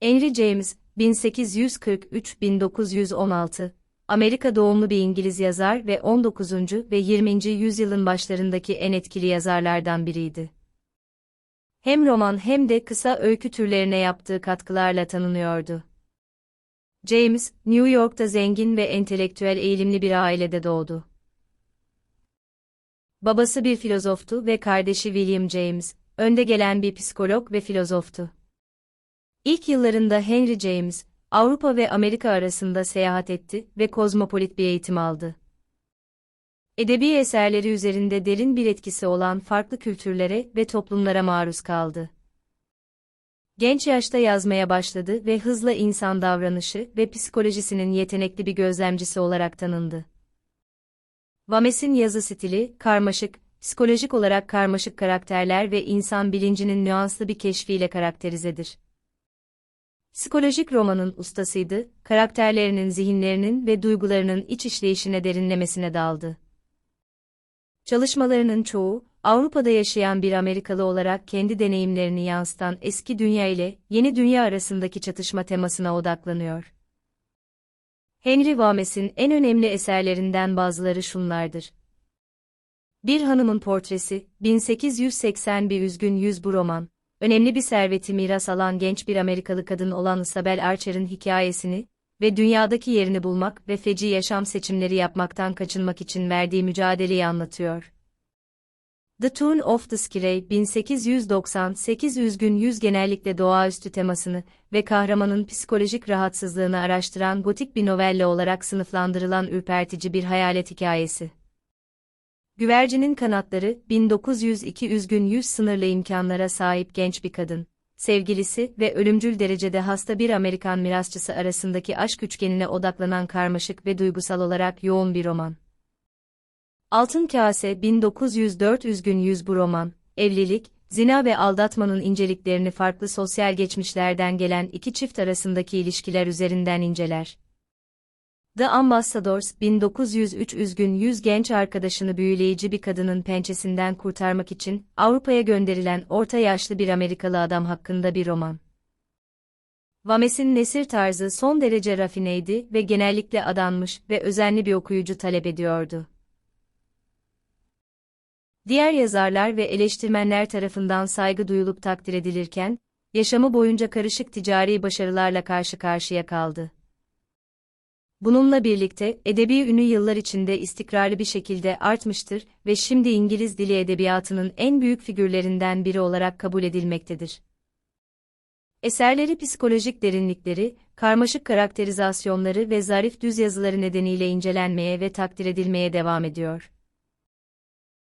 Henry James, 1843-1916, Amerika doğumlu bir İngiliz yazar ve 19. ve 20. yüzyılın başlarındaki en etkili yazarlardan biriydi. Hem roman hem de kısa öykü türlerine yaptığı katkılarla tanınıyordu. James, New York'ta zengin ve entelektüel eğilimli bir ailede doğdu. Babası bir filozoftu ve kardeşi William James, önde gelen bir psikolog ve filozoftu. İlk yıllarında Henry James, Avrupa ve Amerika arasında seyahat etti ve kozmopolit bir eğitim aldı. Edebi eserleri üzerinde derin bir etkisi olan farklı kültürlere ve toplumlara maruz kaldı. Genç yaşta yazmaya başladı ve hızla insan davranışı ve psikolojisinin yetenekli bir gözlemcisi olarak tanındı. Vames'in yazı stili, karmaşık, psikolojik olarak karmaşık karakterler ve insan bilincinin nüanslı bir keşfiyle karakterizedir. Psikolojik romanın ustasıydı, karakterlerinin zihinlerinin ve duygularının iç işleyişine derinlemesine daldı. Çalışmalarının çoğu, Avrupa'da yaşayan bir Amerikalı olarak kendi deneyimlerini yansıtan eski dünya ile yeni dünya arasındaki çatışma temasına odaklanıyor. Henry Wames'in en önemli eserlerinden bazıları şunlardır. Bir Hanımın Portresi, 1880 Bir Üzgün Yüz bu roman, önemli bir serveti miras alan genç bir Amerikalı kadın olan Isabel Archer'ın hikayesini ve dünyadaki yerini bulmak ve feci yaşam seçimleri yapmaktan kaçınmak için verdiği mücadeleyi anlatıyor. The Tune of the Skirey 1898 Üzgün Yüz genellikle doğaüstü temasını ve kahramanın psikolojik rahatsızlığını araştıran gotik bir novelle olarak sınıflandırılan ürpertici bir hayalet hikayesi. Güvercinin kanatları 1902 Üzgün Yüz sınırlı imkanlara sahip genç bir kadın, sevgilisi ve ölümcül derecede hasta bir Amerikan mirasçısı arasındaki aşk üçgenine odaklanan karmaşık ve duygusal olarak yoğun bir roman. Altın Kase 1904 Üzgün Yüz bu roman, evlilik, zina ve aldatmanın inceliklerini farklı sosyal geçmişlerden gelen iki çift arasındaki ilişkiler üzerinden inceler. The Ambassadors 1903 Üzgün Yüz genç arkadaşını büyüleyici bir kadının pençesinden kurtarmak için Avrupa'ya gönderilen orta yaşlı bir Amerikalı adam hakkında bir roman. Vames'in nesir tarzı son derece rafineydi ve genellikle adanmış ve özenli bir okuyucu talep ediyordu. Diğer yazarlar ve eleştirmenler tarafından saygı duyulup takdir edilirken, yaşamı boyunca karışık ticari başarılarla karşı karşıya kaldı. Bununla birlikte edebi ünü yıllar içinde istikrarlı bir şekilde artmıştır ve şimdi İngiliz dili edebiyatının en büyük figürlerinden biri olarak kabul edilmektedir. Eserleri psikolojik derinlikleri, karmaşık karakterizasyonları ve zarif düz yazıları nedeniyle incelenmeye ve takdir edilmeye devam ediyor.